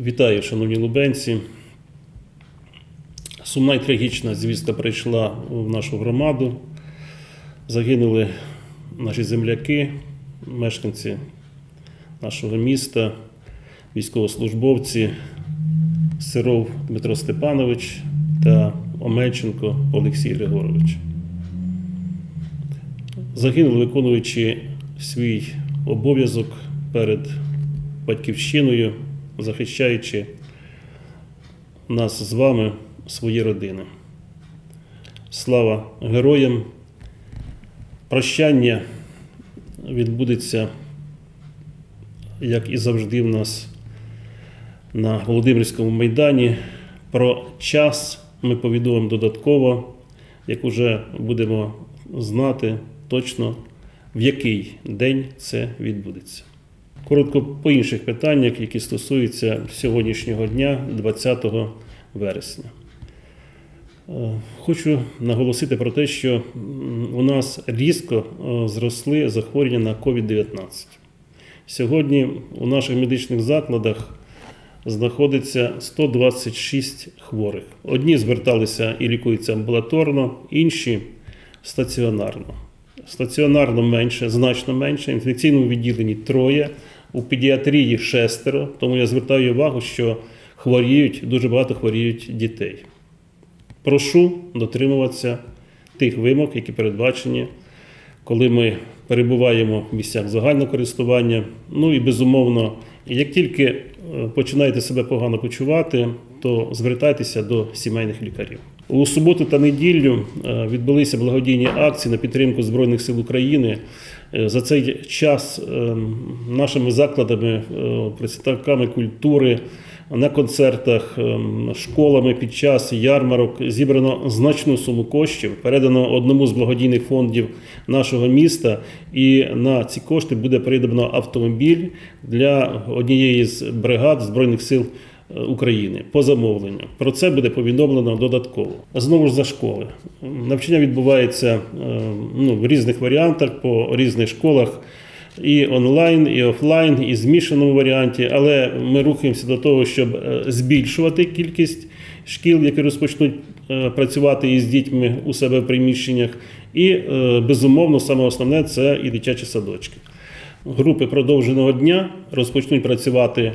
Вітаю, шановні лубенці. Сумна і трагічна звістка прийшла в нашу громаду. Загинули наші земляки, мешканці нашого міста, військовослужбовці Сиров Дмитро Степанович та Омельченко Олексій Григорович. Загинули, виконуючи свій обов'язок перед батьківщиною, захищаючи нас з вами, свої родини. Слава героям! Прощання відбудеться, як і завжди, в нас на Володимирському майдані. Про час ми повідомимо додатково, як уже будемо знати точно, в який день це відбудеться. Коротко по інших питаннях, які стосуються сьогоднішнього дня, 20 вересня. Е, Хочу наголосити про те, що у нас різко е, зросли захворювання на COVID-19. Сьогодні у наших медичних закладах знаходиться 126 хворих. Одні зверталися і лікуються амбулаторно, інші стаціонарно. Стаціонарно менше, значно менше. Інфекційному відділенні троє, у педіатрії шестеро. Тому я звертаю увагу, що хворіють, дуже багато хворіють дітей. Прошу дотримуватися тих вимог, які передбачені, коли ми перебуваємо в місцях загального користування. Ну і безумовно, як тільки е, починаєте себе погано почувати, то звертайтеся до сімейних лікарів. У суботу та неділю е, відбулися благодійні акції на підтримку Збройних сил України. Е, За цей час е, нашими закладами, представниками культури, на концертах, школами під час ярмарок зібрано значну суму коштів, передано одному з благодійних фондів нашого міста, і на ці кошти буде придбано автомобіль для однієї з бригад Збройних сил е, України по замовленню. Про це буде повідомлено додатково. Знову ж за школи. Навчання відбувається е, ну, в різних варіантах по різних школах і онлайн, і офлайн, і змішаному варіанті, але ми рухаємося до того, щоб е, збільшувати кількість шкіл, які розпочнуть е, працювати із дітьми у себе в приміщеннях. І е, безумовно, саме основне це і дитячі садочки. Групи продовженого дня розпочнуть працювати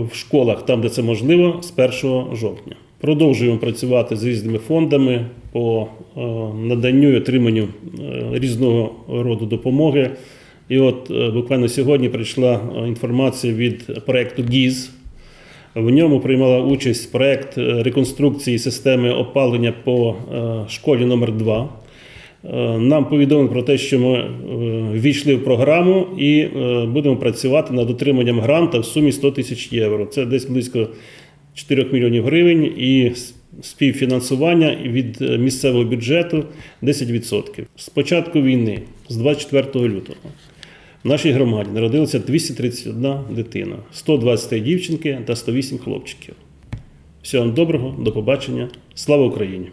в школах там, де це можливо, з 1 жовтня. Продовжуємо працювати з різними фондами по е, наданню і отриманню е, різного роду допомоги. І от е, буквально сьогодні прийшла інформація від проекту ГІЗ. В ньому приймала участь проект реконструкції системи опалення по школі номер 2 Е, Нам повідомили про те, що ми е, ввійшли в програму і е, будемо працювати над отриманням гранта в сумі 100 тисяч євро. Це десь близько 4 мільйонів гривень і співфінансування від е, місцевого бюджету 10%. З початку війни, з 24 лютого, в нашій громаді народилося 231 дитина, 123 дівчинки та 108 хлопчиків. Всього вам доброго, до побачення. Слава Україні!